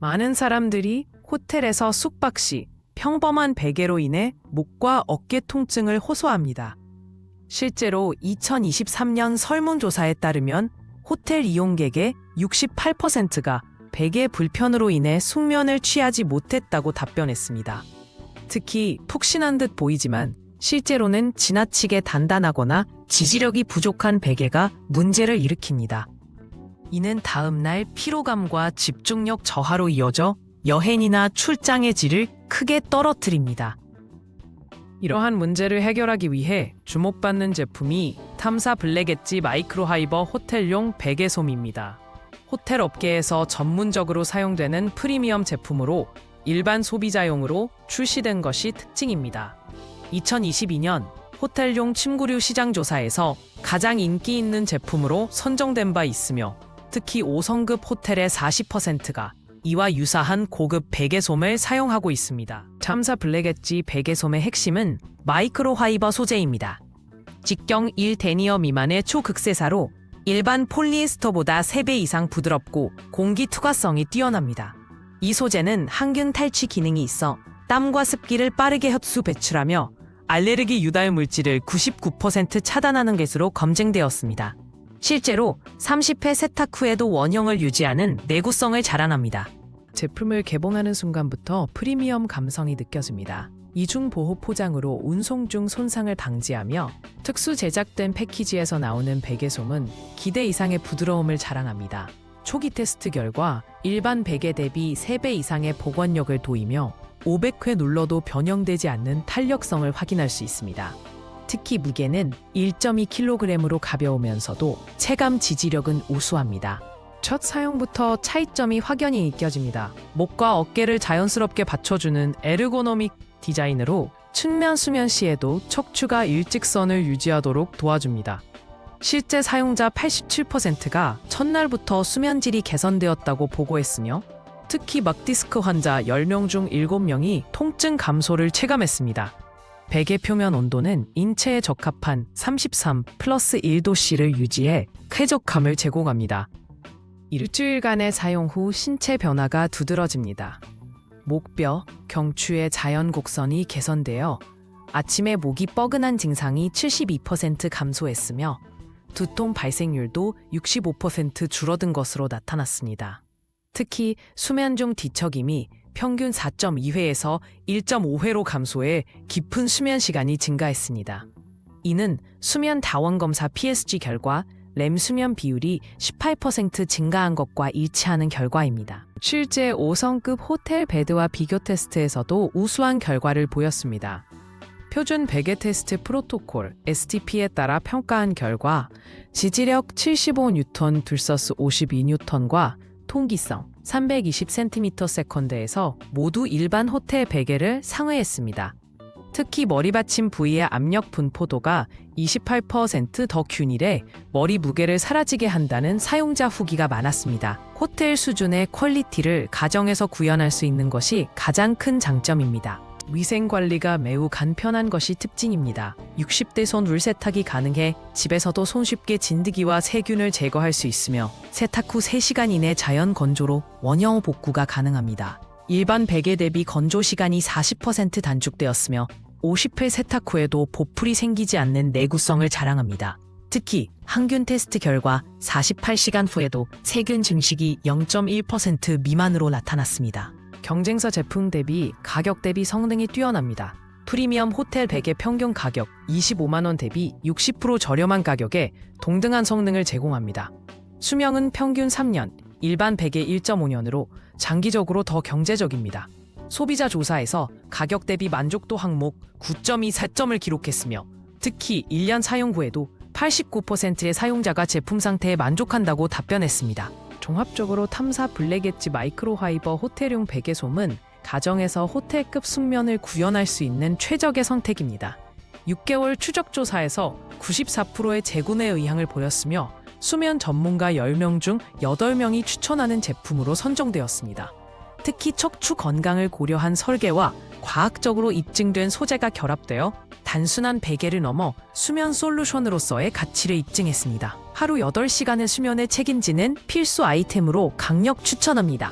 많은 사람들이 호텔에서 숙박 시 평범한 베개로 인해 목과 어깨 통증을 호소합니다. 실제로 2023년 설문조사에 따르면 호텔 이용객의 68%가 베개 불편으로 인해 숙면을 취하지 못했다고 답변했습니다. 특히 푹신한 듯 보이지만 실제로는 지나치게 단단하거나 지지력이 부족한 베개가 문제를 일으킵니다. 이는 다음날 피로감과 집중력 저하로 이어져 여행이나 출장의 질을 크게 떨어뜨립니다. 이러한 문제를 해결하기 위해 주목받는 제품이 탐사 블랙 엣지 마이크로 하이버 호텔용 베개솜입니다. 호텔 업계에서 전문적으로 사용되는 프리미엄 제품으로 일반 소비자용으로 출시된 것이 특징입니다. 2022년 호텔용 침구류 시장 조사에서 가장 인기 있는 제품으로 선정된 바 있으며 특히 5성급 호텔의 40%가 이와 유사한 고급 베개솜을 사용하고 있습니다. 참사 블랙엣지 베개솜의 핵심은 마이크로 화이버 소재입니다. 직경 1 데니어 미만의 초극세사로 일반 폴리에스터보다 3배 이상 부드럽고 공기 투과성이 뛰어납니다. 이 소재는 항균 탈취 기능이 있어 땀과 습기를 빠르게 흡수 배출하며 알레르기 유발 물질을 99% 차단하는 것으로 검증되었습니다. 실제로 30회 세탁 후에도 원형을 유지하는 내구성을 자랑합니다. 제품을 개봉하는 순간부터 프리미엄 감성이 느껴집니다. 이중 보호 포장으로 운송 중 손상을 방지하며 특수 제작된 패키지에서 나오는 베개솜은 기대 이상의 부드러움을 자랑합니다. 초기 테스트 결과 일반 베개 대비 3배 이상의 복원력을 도이며 500회 눌러도 변형되지 않는 탄력성을 확인할 수 있습니다. 특히 무게는 1.2kg으로 가벼우면서도 체감 지지력은 우수합니다. 첫 사용부터 차이점이 확연히 느껴집니다. 목과 어깨를 자연스럽게 받쳐주는 에르고노믹 디자인으로 측면 수면 시에도 척추가 일직선을 유지하도록 도와줍니다. 실제 사용자 87%가 첫날부터 수면질이 개선되었다고 보고했으며 특히 막디스크 환자 10명 중 7명이 통증 감소를 체감했습니다. 베개 표면 온도는 인체에 적합한 33 플러스 1도씨를 유지해 쾌적감을 제공합니다. 일주일간의 사용 후 신체 변화가 두드러집니다. 목뼈, 경추의 자연 곡선이 개선되어 아침에 목이 뻐근한 증상이 72% 감소했으며 두통 발생률도 65% 줄어든 것으로 나타났습니다. 특히 수면 중 뒤척임이 평균 4.2회에서 1.5회로 감소해 깊은 수면 시간이 증가했습니다. 이는 수면 다원 검사 PSG 결과 렘 수면 비율이 18% 증가한 것과 일치하는 결과입니다. 실제 5성급 호텔 베드와 비교 테스트에서도 우수한 결과를 보였습니다. 표준 베개 테스트 프로토콜 STP에 따라 평가한 결과 지지력 75N vs 52N과 통기성 320cm/s에서 모두 일반 호텔 베개를 상회했습니다. 특히 머리 받침 부위의 압력 분포도가 28%더 균일해 머리 무게를 사라지게 한다는 사용자 후기가 많았습니다. 호텔 수준의 퀄리티를 가정에서 구현할 수 있는 것이 가장 큰 장점입니다. 위생 관리가 매우 간편한 것이 특징입니다. 60대 손 물 세탁이 가능해 집에서도 손쉽게 진드기와 세균을 제거할 수 있으며 세탁 후 3시간 이내 자연 건조로 원형 복구가 가능합니다. 일반 베개 대비 건조 시간이 40% 단축되었으며 50회 세탁 후에도 보풀이 생기지 않는 내구성을 자랑합니다. 특히 항균 테스트 결과 48시간 후에도 세균 증식이 0.1% 미만으로 나타났습니다. 경쟁사 제품 대비 가격 대비 성능이 뛰어납니다. 프리미엄 호텔 베개 평균 가격 25만 원 대비 60% 저렴한 가격에 동등한 성능을 제공합니다. 수명은 평균 3년, 일반 베개 1.5년으로 장기적으로 더 경제적입니다. 소비자 조사에서 가격 대비 만족도 항목 9.24점을 기록했으며 특히 1년 사용 후에도 89%의 사용자가 제품 상태에 만족한다고 답변했습니다. 종합적으로 탐사 블랙 엣지 마이크로 화이버 호텔용 베개솜은 가정에서 호텔급 숙면을 구현할 수 있는 최적의 선택입니다. 6개월 추적 조사에서 94%의 재구매 의향을 보였으며 수면 전문가 10명 중 8명이 추천하는 제품으로 선정되었습니다. 특히 척추 건강을 고려한 설계와 과학적으로 입증된 소재가 결합되어 단순한 베개를 넘어 수면 솔루션으로서의 가치를 입증했습니다. 하루 8시간의 수면을 책임지는 필수 아이템으로 강력 추천합니다.